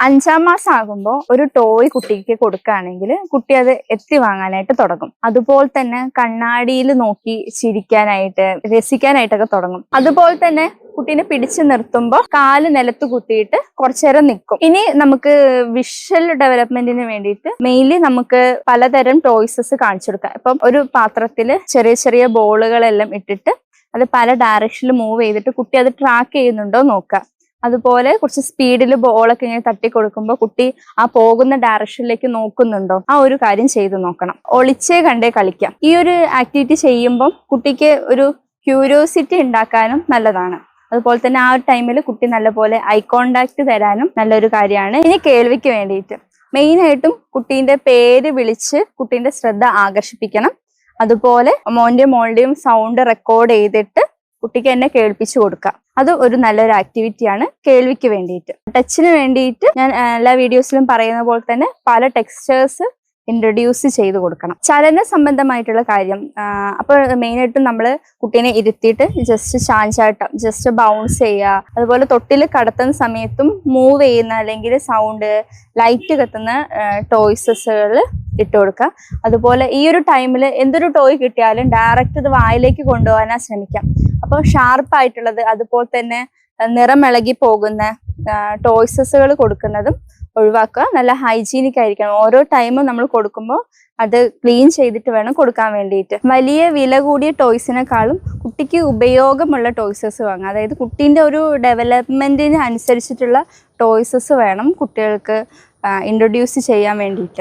അഞ്ചാം മാസം ആകുമ്പോൾ ഒരു ടോയ് കുട്ടിക്ക് കൊടുക്കുകയാണെങ്കിൽ കുട്ടി അത് എത്തി വാങ്ങാനായിട്ട് തുടങ്ങും. അതുപോലെ തന്നെ കണ്ണാടിയിൽ നോക്കി ചിരിക്കാനായിട്ട് രസിക്കാനായിട്ടൊക്കെ തുടങ്ങും. അതുപോലെ തന്നെ കുട്ടീനെ പിടിച്ചു നിർത്തുമ്പോൾ കാൽ നിലത്ത് കുത്തിയിട്ട് കുറച്ചു നേരം നിൽക്കും ഇനി നമുക്ക് വിഷ്വൽ ഡെവലപ്മെന്റിന് വേണ്ടിയിട്ട് മെയിൻലി നമുക്ക് പലതരം ടോയ്സസ് കാണിച്ചു കൊടുക്കാം. ഇപ്പം ഒരു പാത്രത്തിൽ ചെറിയ ചെറിയ ബോളുകളെല്ലാം ഇട്ടിട്ട് അത് പല ഡയറക്ഷനിൽ മൂവ് ചെയ്തിട്ട് കുട്ടി അത് ട്രാക്ക് ചെയ്യുന്നുണ്ടോ നോക്കുക അതുപോലെ കുറച്ച് സ്പീഡിൽ ബോളൊക്കെ ഇങ്ങനെ തട്ടി കൊടുക്കുമ്പോൾ കുട്ടി ആ പോകുന്ന ഡയറക്ഷനിലേക്ക് നോക്കുന്നുണ്ടോ? ആ ഒരു കാര്യം ചെയ്തു നോക്കണം. ഒളിച്ചേ കണ്ടേ കളിക്കാം. ഈ ഒരു ആക്ടിവിറ്റി ചെയ്യുമ്പം കുട്ടിക്ക് ഒരു ക്യൂരിയോസിറ്റി ഉണ്ടാക്കാനും നല്ലതാണ്. അതുപോലെ തന്നെ ആ ഒരു ടൈമിൽ കുട്ടി നല്ലപോലെ ഐ കോണ്ടാക്ട് തരാനും നല്ലൊരു കാര്യമാണ്. ഇനി കേൾവിക്ക് വേണ്ടിയിട്ട്. മെയിനായിട്ടും കുട്ടീന്റെ പേര് വിളിച്ച് കുട്ടീന്റെ ശ്രദ്ധ ആകർഷിപ്പിക്കണം. അതുപോലെ മോന്റെയും മോളുടെയും സൗണ്ട് റെക്കോർഡ് ചെയ്തിട്ട് കുട്ടിക്ക് എന്നെ കേൾപ്പിച്ചു കൊടുക്കാം. അത് ഒരു നല്ലൊരു ആക്ടിവിറ്റിയാണ് കേൾവിക്ക് വേണ്ടിയിട്ട്. ടച്ചിന് വേണ്ടിയിട്ട് ഞാൻ എല്ലാ വീഡിയോസിലും പറയുന്ന പോലെ തന്നെ പല ടെക്സ്ചേഴ്സ് ഇൻട്രൊഡ്യൂസ് ചെയ്ത് കൊടുക്കണം. ചലന സംബന്ധമായിട്ടുള്ള കാര്യം അപ്പൊ അപ്പോൾ മെയിനായിട്ടും നമ്മൾ കുട്ടീനെ ഇരുത്തിയിട്ട് ജസ്റ്റ് ചാഞ്ചാട്ടം ജസ്റ്റ് ബൗൺസ് ചെയ്യുക. അതുപോലെ തൊട്ടിൽ കടത്തുന്ന സമയത്തും മൂവ് ചെയ്യുന്ന അല്ലെങ്കിൽ സൗണ്ട് ലൈറ്റ് കത്തുന്ന ടോയ്സസുകൾ ഇട്ട് കൊടുക്കുക. അതുപോലെ ഈ ഒരു ടൈമിൽ എന്തൊരു ടോയ് കിട്ടിയാലും ഡയറക്റ്റ് ഇത് വായിലേക്ക് കൊണ്ടുപോകാനാ ശ്രമിക്കാം അപ്പോൾ ഷാർപ്പായിട്ടുള്ളത് അതുപോലെ തന്നെ നിറം നിറമിളകി പോകുന്ന ടോയ്സസുകൾ കൊടുക്കുന്നതും ഒഴിവാക്കുക. നല്ല ഹൈജീനിക് ആയിരിക്കണം. ഓരോ ടൈമും നമ്മൾ കൊടുക്കുമ്പോൾ അത് ക്ലീൻ ചെയ്തിട്ട് വേണം കൊടുക്കാൻ വേണ്ടിയിട്ട്. വലിയ വില കൂടിയ ടോയ്സിനെക്കാളും കുട്ടിക്ക് ഉപയോഗമുള്ള ടോയ്സസ് വാങ്ങുക. അതായത് കുട്ടീന്റെ ഒരു ഡെവലപ്മെന്റിന് അനുസരിച്ചിട്ടുള്ള ടോയ്സസ് വേണം കുട്ടികൾക്ക് ഇൻട്രൊഡ്യൂസ് ചെയ്യാൻ വേണ്ടിയിട്ട്.